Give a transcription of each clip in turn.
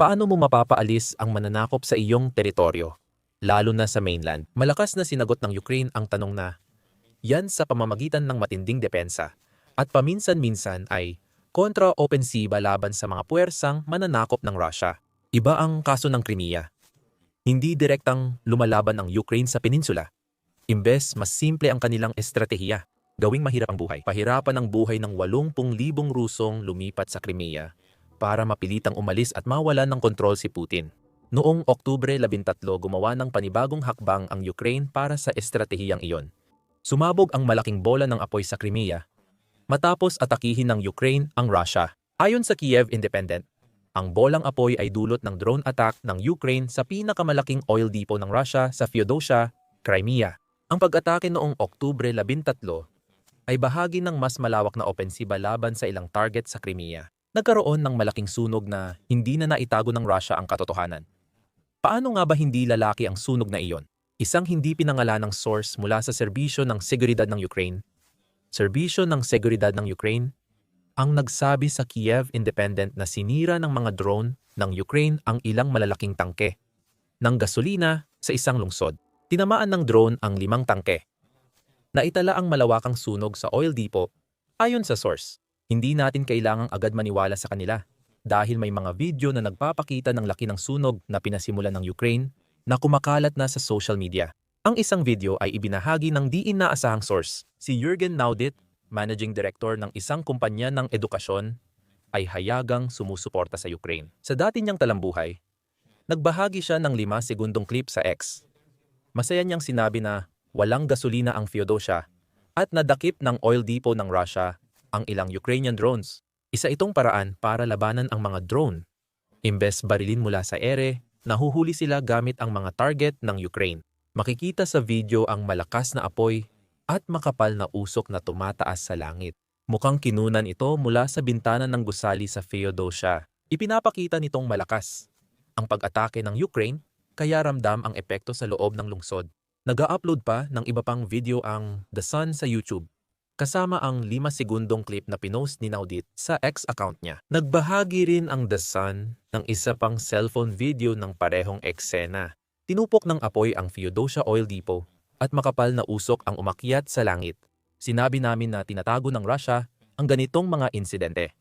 Paano mo mapapaalis ang mananakop sa iyong teritoryo, lalo na sa mainland? Malakas na sinagot ng Ukraine ang tanong na, yan sa pamamagitan ng matinding depensa at paminsan-minsan ay kontra-opensiba laban sa mga puwersang mananakop ng Russia. Iba ang kaso ng Crimea. Hindi direktang lumalaban ang Ukraine sa peninsula. Imbes mas simple ang kanilang estratehiya, gawing mahirap ang buhay. Pahirapan ang buhay ng 80,000 Rusong lumipat sa Crimea para mapilitang umalis at mawalan ng kontrol si Putin. Noong Oktubre 13 gumawa ng panibagong hakbang ang Ukraine para sa estratehiyang iyon. Sumabog ang malaking bola ng apoy sa Crimea matapos atakihin ng Ukraine ang Russia. Ayon sa Kiev Independent, ang bolang apoy ay dulot ng drone attack ng Ukraine sa pinakamalaking oil depot ng Russia sa Feodosia, Crimea. Ang pag-atake noong Oktubre 13 ay bahagi ng mas malawak na opensiba laban sa ilang target sa Crimea nagkaroon ng malaking sunog na hindi na naitago ng Russia ang katotohanan. Paano nga ba hindi lalaki ang sunog na iyon? Isang hindi pinangalanang source mula sa serbisyo ng seguridad ng Ukraine, serbisyo ng seguridad ng Ukraine, ang nagsabi sa Kiev Independent na sinira ng mga drone ng Ukraine ang ilang malalaking tangke ng gasolina sa isang lungsod. Tinamaan ng drone ang limang tangke. Naitala ang malawakang sunog sa oil depot ayon sa source. Hindi natin kailangang agad maniwala sa kanila dahil may mga video na nagpapakita ng laki ng sunog na pinasimulan ng Ukraine na kumakalat na sa social media. Ang isang video ay ibinahagi ng di inaasahang source. Si Jürgen Naudit, managing director ng isang kumpanya ng edukasyon, ay hayagang sumusuporta sa Ukraine. Sa dati niyang talambuhay, nagbahagi siya ng 5 segundong clip sa X. Masaya niyang sinabi na walang gasolina ang Feodosia at nadakip ng oil depot ng Russia ang ilang Ukrainian drones. Isa itong paraan para labanan ang mga drone. Imbes barilin mula sa ere, nahuhuli sila gamit ang mga target ng Ukraine. Makikita sa video ang malakas na apoy at makapal na usok na tumataas sa langit. Mukhang kinunan ito mula sa bintana ng gusali sa Feodosia. Ipinapakita nitong malakas ang pag-atake ng Ukraine kaya ramdam ang epekto sa loob ng lungsod. Nag-upload pa ng iba pang video ang The Sun sa YouTube kasama ang 5 segundong clip na pinost ni Naudit sa X account niya. Nagbahagi rin ang The Sun ng isa pang cellphone video ng parehong eksena. Tinupok ng apoy ang Feodosia Oil Depot at makapal na usok ang umakyat sa langit. Sinabi namin na tinatago ng Russia ang ganitong mga insidente.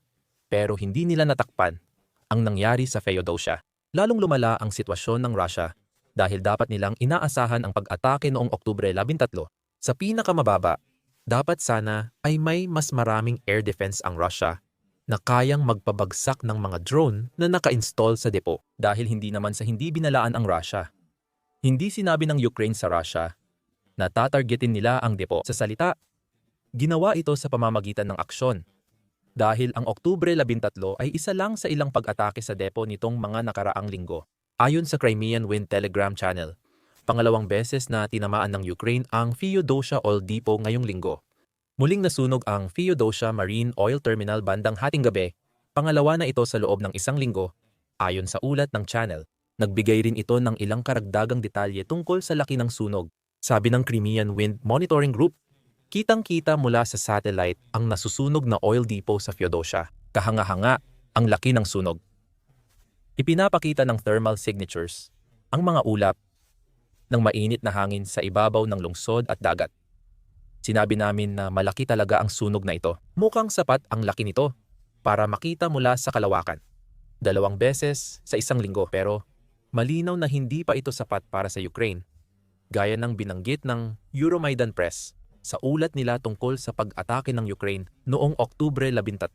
Pero hindi nila natakpan ang nangyari sa Feodosia. Lalong lumala ang sitwasyon ng Russia dahil dapat nilang inaasahan ang pag-atake noong Oktubre 13 sa pinakamababa dapat sana ay may mas maraming air defense ang Russia na kayang magpabagsak ng mga drone na naka-install sa depo dahil hindi naman sa hindi binalaan ang Russia. Hindi sinabi ng Ukraine sa Russia na tatargetin nila ang depo sa salita. Ginawa ito sa pamamagitan ng aksyon dahil ang Oktubre 13 ay isa lang sa ilang pag-atake sa depo nitong mga nakaraang linggo. Ayon sa Crimean Wind Telegram Channel, pangalawang beses na tinamaan ng Ukraine ang Feodosia Oil Depot ngayong linggo. Muling nasunog ang Feodosia Marine Oil Terminal bandang hating gabi, pangalawa na ito sa loob ng isang linggo, ayon sa ulat ng channel. Nagbigay rin ito ng ilang karagdagang detalye tungkol sa laki ng sunog. Sabi ng Crimean Wind Monitoring Group, kitang-kita mula sa satellite ang nasusunog na oil depot sa Feodosia. Kahanga-hanga ang laki ng sunog. Ipinapakita ng thermal signatures ang mga ulap ng mainit na hangin sa ibabaw ng lungsod at dagat. Sinabi namin na malaki talaga ang sunog na ito. Mukhang sapat ang laki nito para makita mula sa kalawakan. Dalawang beses sa isang linggo pero malinaw na hindi pa ito sapat para sa Ukraine. Gaya ng binanggit ng Euromaidan Press sa ulat nila tungkol sa pag-atake ng Ukraine noong Oktubre 13.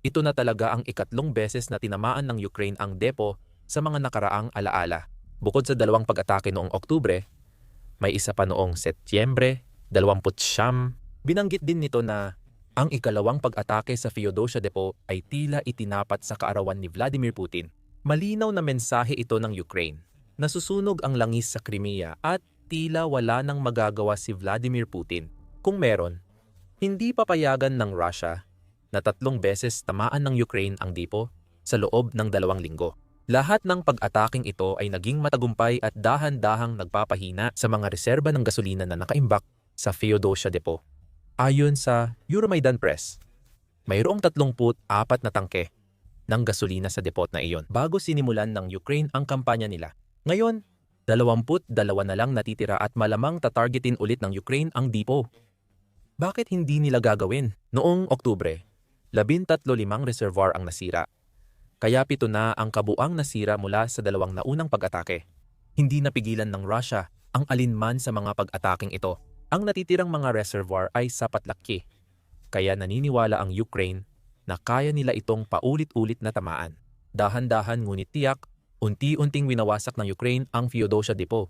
Ito na talaga ang ikatlong beses na tinamaan ng Ukraine ang depo sa mga nakaraang alaala. Bukod sa dalawang pag-atake noong Oktubre, may isa pa noong Setyembre 29. Binanggit din nito na ang ikalawang pag-atake sa Feodosia Depot ay tila itinapat sa kaarawan ni Vladimir Putin. Malinaw na mensahe ito ng Ukraine. Nasusunog ang langis sa Crimea at tila wala nang magagawa si Vladimir Putin. Kung meron, hindi papayagan ng Russia na tatlong beses tamaan ng Ukraine ang depo sa loob ng dalawang linggo. Lahat ng pag-ataking ito ay naging matagumpay at dahan-dahang nagpapahina sa mga reserba ng gasolina na nakaimbak sa Feodosia Depot. Ayon sa Euromaidan Press, mayroong 34 na tangke ng gasolina sa depot na iyon bago sinimulan ng Ukraine ang kampanya nila. Ngayon, 22 na lang natitira at malamang tatargetin ulit ng Ukraine ang dipo. Bakit hindi nila gagawin? Noong Oktubre, 13 limang reservoir ang nasira. Kaya pito na ang kabuang nasira mula sa dalawang naunang pag-atake. Hindi napigilan ng Russia ang alinman sa mga pag-ataking ito. Ang natitirang mga reservoir ay sapat laki. Kaya naniniwala ang Ukraine na kaya nila itong paulit-ulit na tamaan. Dahan-dahan ngunit tiyak, unti-unting winawasak ng Ukraine ang Feodosia Depot.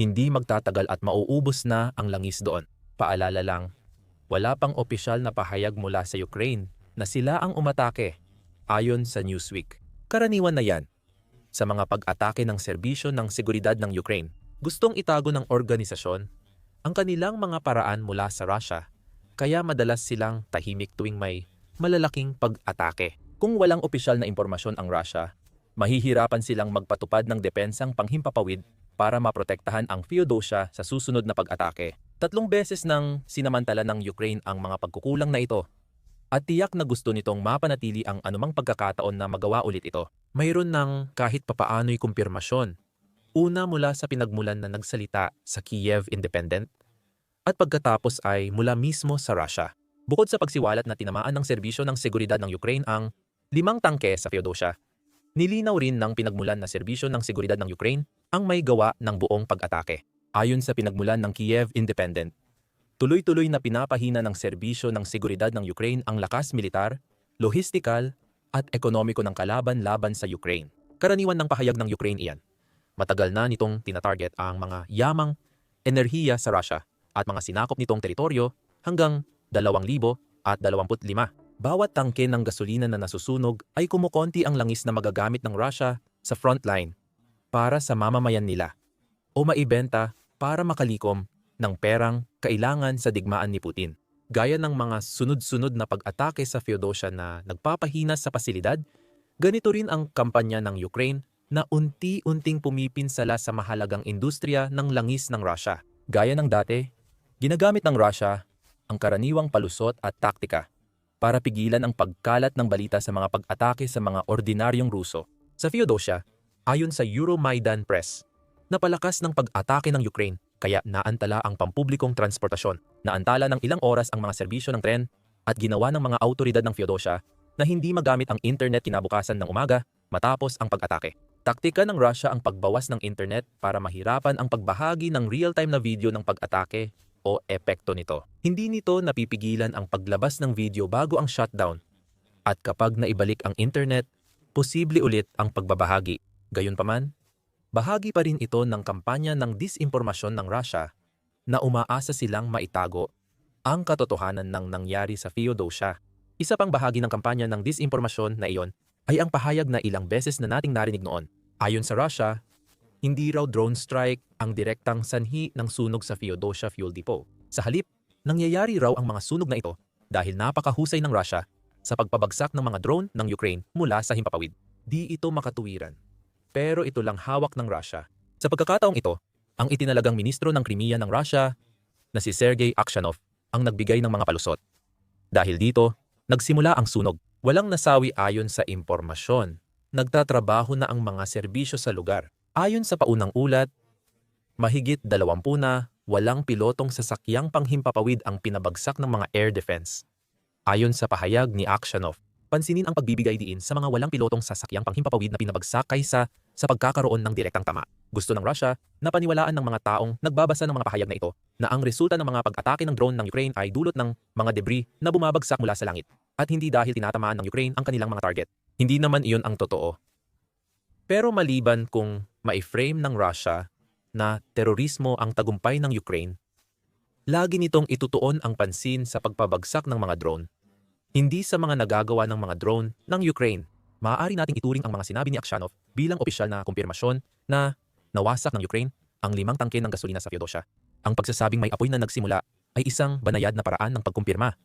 Hindi magtatagal at mauubos na ang langis doon. Paalala lang, wala pang opisyal na pahayag mula sa Ukraine na sila ang umatake ayon sa Newsweek. Karaniwan na yan sa mga pag-atake ng serbisyo ng seguridad ng Ukraine. Gustong itago ng organisasyon ang kanilang mga paraan mula sa Russia kaya madalas silang tahimik tuwing may malalaking pag-atake. Kung walang opisyal na impormasyon ang Russia, mahihirapan silang magpatupad ng depensang panghimpapawid para maprotektahan ang Feodosia sa susunod na pag-atake. Tatlong beses nang sinamantala ng Ukraine ang mga pagkukulang na ito at tiyak na gusto nitong mapanatili ang anumang pagkakataon na magawa ulit ito. Mayroon ng kahit papaano'y kumpirmasyon Una mula sa pinagmulan na nagsalita sa Kiev Independent at pagkatapos ay mula mismo sa Russia. Bukod sa pagsiwalat na tinamaan ng serbisyo ng seguridad ng Ukraine ang limang tangke sa Feodosia, nilinaw rin ng pinagmulan na serbisyo ng seguridad ng Ukraine ang may gawa ng buong pag-atake. Ayon sa pinagmulan ng Kiev Independent, tuloy-tuloy na pinapahina ng serbisyo ng seguridad ng Ukraine ang lakas militar, lohistikal at ekonomiko ng kalaban laban sa Ukraine. Karaniwan ng pahayag ng Ukraine iyan Matagal na nitong tinatarget ang mga yamang enerhiya sa Russia at mga sinakop nitong teritoryo hanggang 2,025. Bawat tangke ng gasolina na nasusunog ay kumukonti ang langis na magagamit ng Russia sa frontline para sa mamamayan nila o maibenta para makalikom ng perang kailangan sa digmaan ni Putin. Gaya ng mga sunod-sunod na pag-atake sa Feodosia na nagpapahina sa pasilidad, ganito rin ang kampanya ng Ukraine na unti-unting pumipinsala sa mahalagang industriya ng langis ng Russia. Gaya ng dati, ginagamit ng Russia ang karaniwang palusot at taktika para pigilan ang pagkalat ng balita sa mga pag-atake sa mga ordinaryong Ruso. Sa Feodosia, ayon sa Euromaidan Press, napalakas ng pag-atake ng Ukraine kaya naantala ang pampublikong transportasyon. Naantala ng ilang oras ang mga serbisyo ng tren at ginawa ng mga autoridad ng Feodosia na hindi magamit ang internet kinabukasan ng umaga matapos ang pag-atake. Taktika ng Russia ang pagbawas ng internet para mahirapan ang pagbahagi ng real-time na video ng pag-atake o epekto nito. Hindi nito napipigilan ang paglabas ng video bago ang shutdown. At kapag naibalik ang internet, posible ulit ang pagbabahagi. Gayunpaman, bahagi pa rin ito ng kampanya ng disinformasyon ng Russia na umaasa silang maitago ang katotohanan ng nangyari sa Feodosia. Isa pang bahagi ng kampanya ng disinformasyon na iyon ay ang pahayag na ilang beses na nating narinig noon. Ayon sa Russia, hindi raw drone strike ang direktang sanhi ng sunog sa Feodosia Fuel Depot. Sa halip, nangyayari raw ang mga sunog na ito dahil napakahusay ng Russia sa pagpabagsak ng mga drone ng Ukraine mula sa himpapawid. Di ito makatuwiran. Pero ito lang hawak ng Russia. Sa pagkakataong ito, ang itinalagang ministro ng Crimea ng Russia na si Sergei Akshanov ang nagbigay ng mga palusot. Dahil dito, nagsimula ang sunog. Walang nasawi ayon sa impormasyon. Nagtatrabaho na ang mga serbisyo sa lugar. Ayon sa paunang ulat, mahigit 20 na walang pilotong sasakyang panghimpapawid ang pinabagsak ng mga air defense. Ayon sa pahayag ni Akshanov, pansinin ang pagbibigay diin sa mga walang pilotong sasakyang panghimpapawid na pinabagsak kaysa sa pagkakaroon ng direktang tama. Gusto ng Russia na paniwalaan ng mga taong nagbabasa ng mga pahayag na ito na ang resulta ng mga pag-atake ng drone ng Ukraine ay dulot ng mga debris na bumabagsak mula sa langit at hindi dahil tinatamaan ng Ukraine ang kanilang mga target. Hindi naman iyon ang totoo. Pero maliban kung ma-frame ng Russia na terorismo ang tagumpay ng Ukraine, lagi nitong itutuon ang pansin sa pagpabagsak ng mga drone. Hindi sa mga nagagawa ng mga drone ng Ukraine. Maaari nating ituring ang mga sinabi ni Akshanov bilang opisyal na kumpirmasyon na nawasak ng Ukraine ang limang tangke ng gasolina sa Feodosia. Ang pagsasabing may apoy na nagsimula ay isang banayad na paraan ng pagkumpirma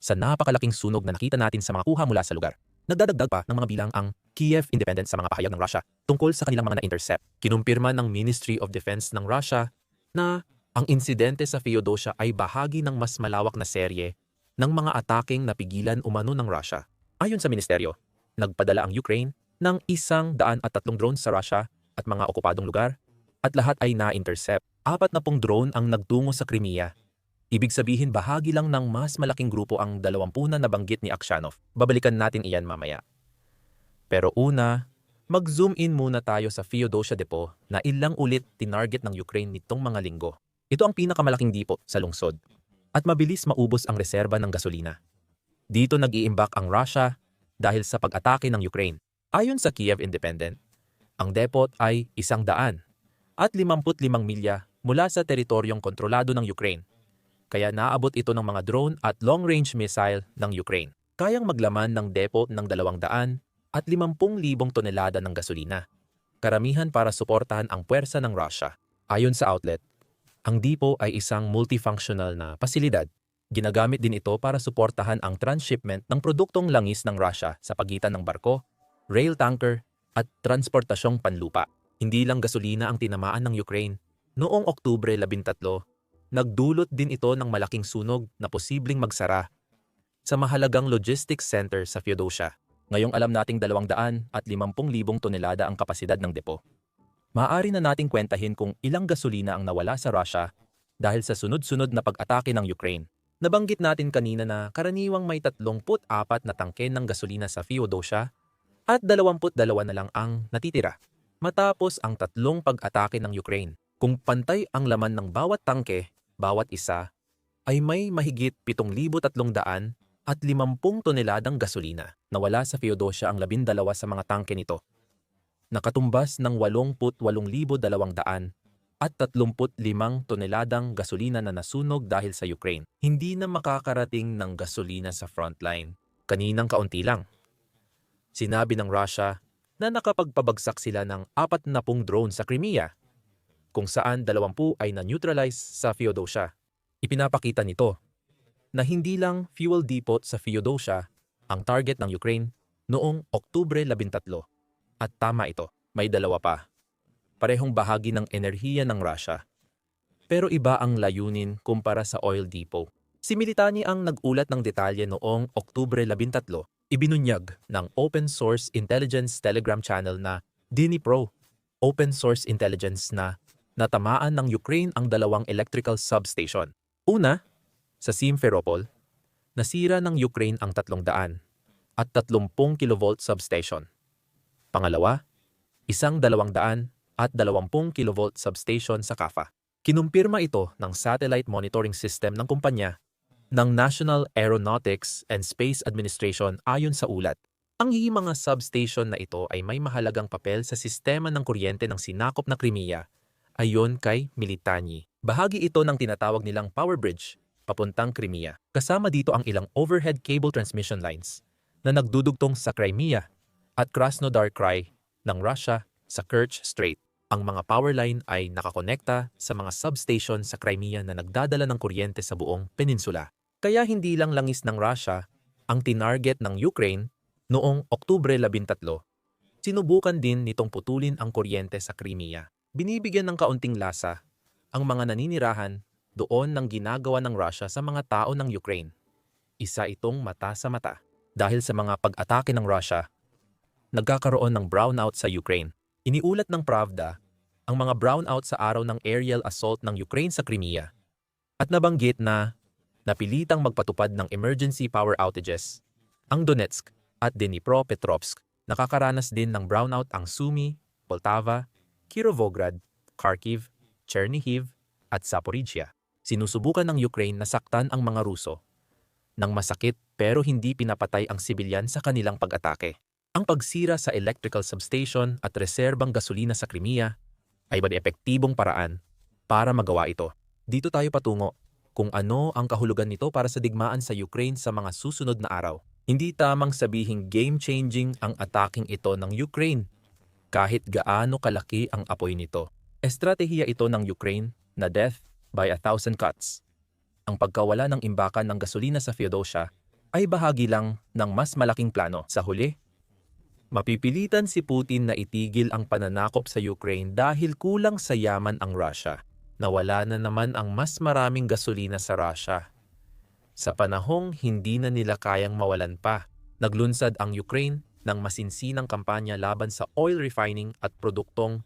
sa napakalaking sunog na nakita natin sa mga kuha mula sa lugar. Nagdadagdag pa ng mga bilang ang Kiev Independent sa mga pahayag ng Russia tungkol sa kanilang mga na-intercept. Kinumpirma ng Ministry of Defense ng Russia na ang insidente sa Feodosia ay bahagi ng mas malawak na serye ng mga ataking napigilan umano ng Russia. Ayon sa ministeryo, Nagpadala ang Ukraine ng isang daan at tatlong drones sa Russia at mga okupadong lugar at lahat ay na-intercept. Apat na pong drone ang nagtungo sa Crimea. Ibig sabihin bahagi lang ng mas malaking grupo ang dalawampu na nabanggit ni Akshanov. Babalikan natin iyan mamaya. Pero una, mag-zoom in muna tayo sa Feodosia Depot na ilang ulit tinarget ng Ukraine nitong mga linggo. Ito ang pinakamalaking dipo sa lungsod at mabilis maubos ang reserba ng gasolina. Dito nag-iimbak ang Russia dahil sa pag-atake ng Ukraine. Ayon sa Kiev Independent, ang depot ay isang daan at 55 milya mula sa teritoryong kontrolado ng Ukraine. Kaya naabot ito ng mga drone at long-range missile ng Ukraine. Kayang maglaman ng depot ng 200 at 50,000 tonelada ng gasolina. Karamihan para suportahan ang puwersa ng Russia. Ayon sa outlet, ang dipo ay isang multifunctional na pasilidad. Ginagamit din ito para suportahan ang transshipment ng produktong langis ng Russia sa pagitan ng barko, rail tanker at transportasyong panlupa. Hindi lang gasolina ang tinamaan ng Ukraine. Noong Oktubre 13, nagdulot din ito ng malaking sunog na posibleng magsara sa mahalagang logistics center sa Feodosia. Ngayong alam nating 200 at 50,000 tonelada ang kapasidad ng depo. Maaari na nating kwentahin kung ilang gasolina ang nawala sa Russia dahil sa sunod-sunod na pag-atake ng Ukraine. Nabanggit natin kanina na karaniwang may 34 na tangke ng gasolina sa Feodosia at 22 na lang ang natitira matapos ang tatlong pag-atake ng Ukraine. Kung pantay ang laman ng bawat tangke, bawat isa, ay may mahigit 7,300 at 50 toneladang gasolina. Nawala sa Feodosia ang 12 sa mga tangke nito. Nakatumbas ng 88,200 at 35 toneladang gasolina na nasunog dahil sa Ukraine. Hindi na makakarating ng gasolina sa frontline. Kaninang kaunti lang. Sinabi ng Russia na nakapagpabagsak sila ng 40 drone sa Crimea, kung saan 20 ay na-neutralize sa Feodosia. Ipinapakita nito na hindi lang fuel depot sa Feodosia ang target ng Ukraine noong Oktubre 13. At tama ito, may dalawa pa. Parehong bahagi ng enerhiya ng Russia. Pero iba ang layunin kumpara sa oil depot. Si Militani ang nag-ulat ng detalye noong Oktubre 13 ibinunyag ng open source intelligence telegram channel na Dnipro, open source intelligence na natamaan ng Ukraine ang dalawang electrical substation. Una, sa Simferopol, nasira ng Ukraine ang 300 at 30 kilovolt substation. Pangalawa, isang 200 at 20 kilovolt substation sa Kafa. Kinumpirma ito ng satellite monitoring system ng kumpanya ng National Aeronautics and Space Administration ayon sa ulat. Ang mga substation na ito ay may mahalagang papel sa sistema ng kuryente ng sinakop na Crimea ayon kay Militani. Bahagi ito ng tinatawag nilang power bridge papuntang Crimea. Kasama dito ang ilang overhead cable transmission lines na nagdudugtong sa Crimea at Krasnodar Krai ng Russia sa Kerch Strait. Ang mga power line ay nakakonekta sa mga substation sa Crimea na nagdadala ng kuryente sa buong peninsula. Kaya hindi lang langis ng Russia ang tinarget ng Ukraine noong Oktubre 13. Sinubukan din nitong putulin ang kuryente sa Crimea. Binibigyan ng kaunting lasa ang mga naninirahan doon ng ginagawa ng Russia sa mga tao ng Ukraine. Isa itong mata sa mata. Dahil sa mga pag-atake ng Russia, nagkakaroon ng brownout sa Ukraine. Iniulat ng Pravda ang mga brownout sa araw ng aerial assault ng Ukraine sa Crimea. At nabanggit na napilitang magpatupad ng emergency power outages. Ang Donetsk at Dnipropetrovsk nakakaranas din ng brownout ang Sumy, Poltava, Kirovograd, Kharkiv, Chernihiv at Zaporizhia. Sinusubukan ng Ukraine na saktan ang mga Ruso nang masakit pero hindi pinapatay ang sibilyan sa kanilang pag-atake. Ang pagsira sa electrical substation at reserbang gasolina sa Crimea ay bali epektibong paraan para magawa ito. Dito tayo patungo kung ano ang kahulugan nito para sa digmaan sa Ukraine sa mga susunod na araw. Hindi tamang sabihing game-changing ang ataking ito ng Ukraine kahit gaano kalaki ang apoy nito. Estratehiya ito ng Ukraine na death by a thousand cuts. Ang pagkawala ng imbakan ng gasolina sa Feodosia ay bahagi lang ng mas malaking plano. Sa huli, mapipilitan si Putin na itigil ang pananakop sa Ukraine dahil kulang sa yaman ang Russia nawala na naman ang mas maraming gasolina sa Russia. Sa panahong hindi na nila kayang mawalan pa, naglunsad ang Ukraine ng masinsinang kampanya laban sa oil refining at produktong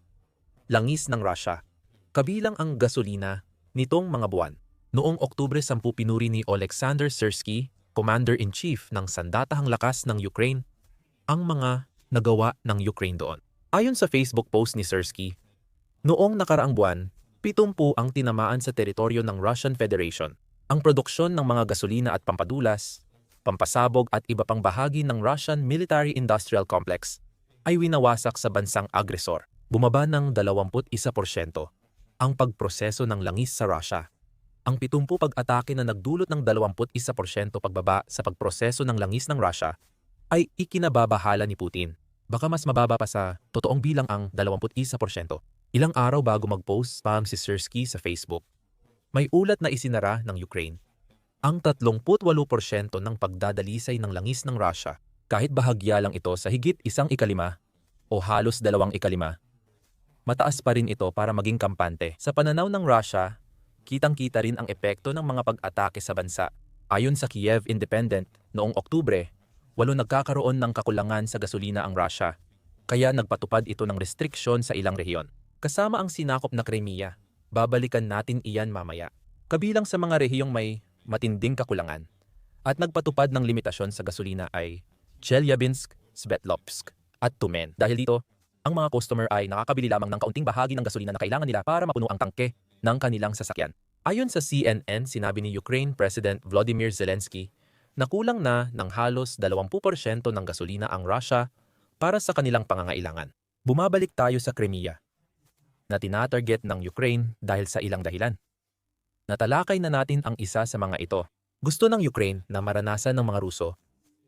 langis ng Russia, kabilang ang gasolina nitong mga buwan. Noong Oktubre 10 pinuri ni Alexander Sersky, Commander-in-Chief ng Sandatahang Lakas ng Ukraine, ang mga nagawa ng Ukraine doon. Ayon sa Facebook post ni Sersky, noong nakaraang buwan, 70 ang tinamaan sa teritoryo ng Russian Federation. Ang produksyon ng mga gasolina at pampadulas, pampasabog at iba pang bahagi ng Russian Military-Industrial Complex ay winawasak sa bansang agresor. Bumaba ng 21% ang pagproseso ng langis sa Russia. Ang 70 pag-atake na nagdulot ng 21% pagbaba sa pagproseso ng langis ng Russia ay ikinababahala ni Putin. Baka mas mababa pa sa totoong bilang ang 21%. Ilang araw bago mag-post spam si Sersky sa Facebook, may ulat na isinara ng Ukraine ang 38% ng pagdadalisay ng langis ng Russia kahit bahagya lang ito sa higit isang ikalima o halos dalawang ikalima. Mataas pa rin ito para maging kampante. Sa pananaw ng Russia, kitang-kita rin ang epekto ng mga pag-atake sa bansa. Ayon sa Kiev Independent, noong Oktubre, walo nagkakaroon ng kakulangan sa gasolina ang Russia, kaya nagpatupad ito ng restriksyon sa ilang rehiyon. Kasama ang sinakop na Crimea, babalikan natin iyan mamaya. Kabilang sa mga rehiyong may matinding kakulangan at nagpatupad ng limitasyon sa gasolina ay Chelyabinsk, Svetlovsk at Tumen. Dahil dito, ang mga customer ay nakakabili lamang ng kaunting bahagi ng gasolina na kailangan nila para mapuno ang tangke ng kanilang sasakyan. Ayon sa CNN, sinabi ni Ukraine President Volodymyr Zelensky na kulang na ng halos 20% ng gasolina ang Russia para sa kanilang pangangailangan. Bumabalik tayo sa Crimea na tinatarget ng Ukraine dahil sa ilang dahilan. Natalakay na natin ang isa sa mga ito. Gusto ng Ukraine na maranasan ng mga Ruso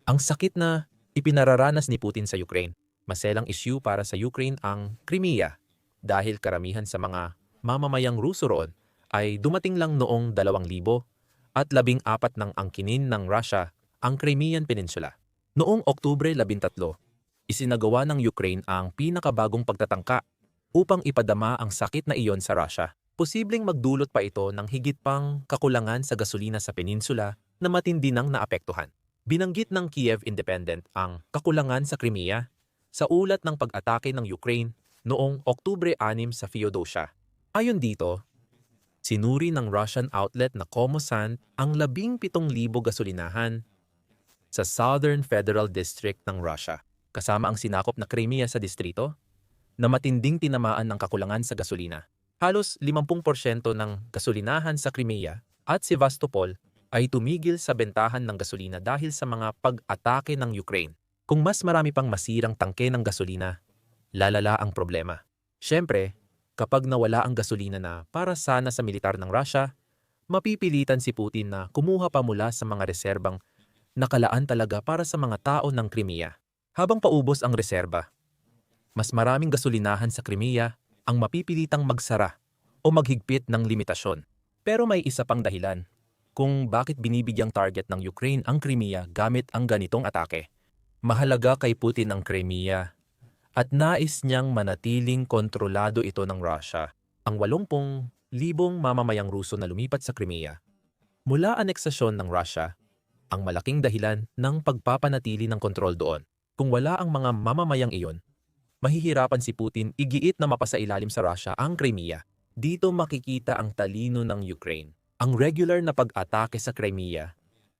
ang sakit na ipinararanas ni Putin sa Ukraine. Maselang issue para sa Ukraine ang Crimea dahil karamihan sa mga mamamayang Ruso roon ay dumating lang noong 2000 at labing apat ng angkinin ng Russia ang Crimean Peninsula. Noong Oktubre 13, isinagawa ng Ukraine ang pinakabagong pagtatangka upang ipadama ang sakit na iyon sa Russia posibleng magdulot pa ito ng higit pang kakulangan sa gasolina sa peninsula na matindi nang naapektuhan. Binanggit ng Kiev Independent ang kakulangan sa Crimea sa ulat ng pag-atake ng Ukraine noong Oktubre 6 sa Feodosia. Ayon dito, sinuri ng Russian outlet na Komosant ang 17,000 gasolinahan sa Southern Federal District ng Russia, kasama ang sinakop na Crimea sa distrito, na matinding tinamaan ng kakulangan sa gasolina. Halos 50% ng gasolinahan sa Crimea at Sevastopol ay tumigil sa bentahan ng gasolina dahil sa mga pag-atake ng Ukraine. Kung mas marami pang masirang tangke ng gasolina, lalala ang problema. Siyempre, kapag nawala ang gasolina na para sana sa militar ng Russia, mapipilitan si Putin na kumuha pa mula sa mga reserbang nakalaan talaga para sa mga tao ng Crimea. Habang paubos ang reserba, mas maraming gasolinahan sa Crimea ang mapipilitang magsara o maghigpit ng limitasyon. Pero may isa pang dahilan kung bakit binibigyang target ng Ukraine ang Crimea gamit ang ganitong atake. Mahalaga kay Putin ang Crimea at nais niyang manatiling kontrolado ito ng Russia. Ang 80 libong mamamayang Ruso na lumipat sa Crimea. Mula aneksasyon ng Russia, ang malaking dahilan ng pagpapanatili ng kontrol doon. Kung wala ang mga mamamayang iyon, mahihirapan si Putin igiit na mapasailalim sa Russia ang Crimea. Dito makikita ang talino ng Ukraine. Ang regular na pag-atake sa Crimea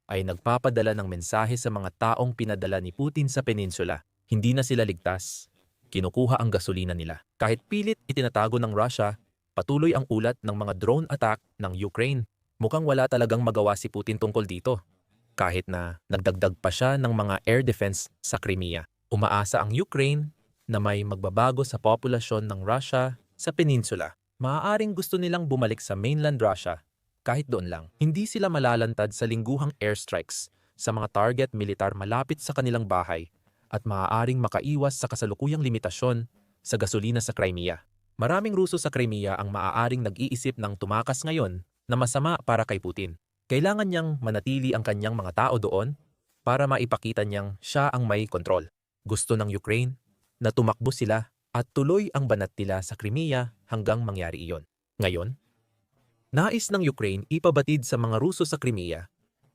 ay nagpapadala ng mensahe sa mga taong pinadala ni Putin sa peninsula. Hindi na sila ligtas. Kinukuha ang gasolina nila. Kahit pilit itinatago ng Russia, patuloy ang ulat ng mga drone attack ng Ukraine. Mukhang wala talagang magawa si Putin tungkol dito. Kahit na nagdagdag pa siya ng mga air defense sa Crimea. Umaasa ang Ukraine na may magbabago sa populasyon ng Russia sa peninsula. Maaaring gusto nilang bumalik sa mainland Russia kahit doon lang. Hindi sila malalantad sa lingguhang airstrikes sa mga target militar malapit sa kanilang bahay at maaaring makaiwas sa kasalukuyang limitasyon sa gasolina sa Crimea. Maraming Ruso sa Crimea ang maaaring nag-iisip ng tumakas ngayon na masama para kay Putin. Kailangan niyang manatili ang kanyang mga tao doon para maipakita niyang siya ang may kontrol. Gusto ng Ukraine na tumakbo sila at tuloy ang banat nila sa Crimea hanggang mangyari iyon. Ngayon, nais ng Ukraine ipabatid sa mga Ruso sa Crimea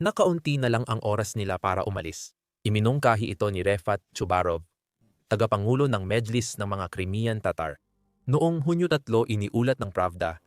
na kaunti na lang ang oras nila para umalis. Iminungkahi ito ni Refat Chubarov, tagapangulo ng Medlis ng mga Crimean Tatar. Noong Hunyo 3 iniulat ng Pravda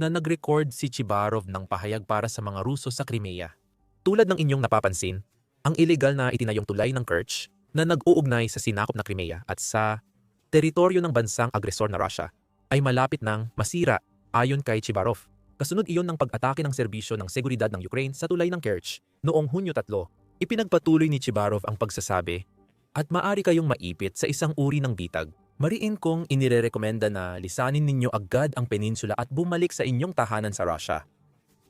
na nag-record si Chibarov ng pahayag para sa mga Ruso sa Crimea. Tulad ng inyong napapansin, ang illegal na itinayong tulay ng Kerch na nag-uugnay sa sinakop na Crimea at sa teritoryo ng bansang agresor na Russia ay malapit ng masira ayon kay Chibarov. Kasunod iyon ng pag-atake ng serbisyo ng seguridad ng Ukraine sa tulay ng Kerch noong Hunyo 3. Ipinagpatuloy ni Chibarov ang pagsasabi, at maari kayong maipit sa isang uri ng bitag. Mariin kong inirerekomenda na lisanin ninyo agad ang peninsula at bumalik sa inyong tahanan sa Russia,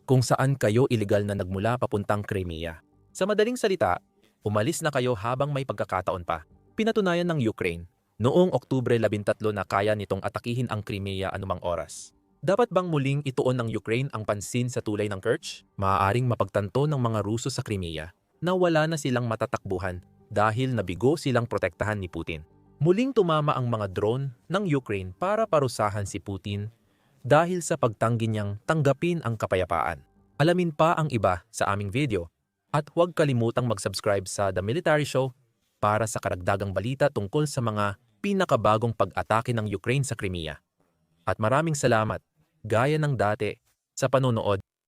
kung saan kayo iligal na nagmula papuntang Crimea. Sa madaling salita, umalis na kayo habang may pagkakataon pa. Pinatunayan ng Ukraine noong Oktubre 13 na kaya nitong atakihin ang Crimea anumang oras. Dapat bang muling ituon ng Ukraine ang pansin sa tulay ng Kerch? Maaaring mapagtanto ng mga Ruso sa Crimea na wala na silang matatakbuhan dahil nabigo silang protektahan ni Putin. Muling tumama ang mga drone ng Ukraine para parusahan si Putin dahil sa pagtanggi niyang tanggapin ang kapayapaan. Alamin pa ang iba sa aming video at huwag kalimutang mag-subscribe sa The Military Show para sa karagdagang balita tungkol sa mga pinakabagong pag-atake ng Ukraine sa Crimea. At maraming salamat, gaya ng dati, sa panonood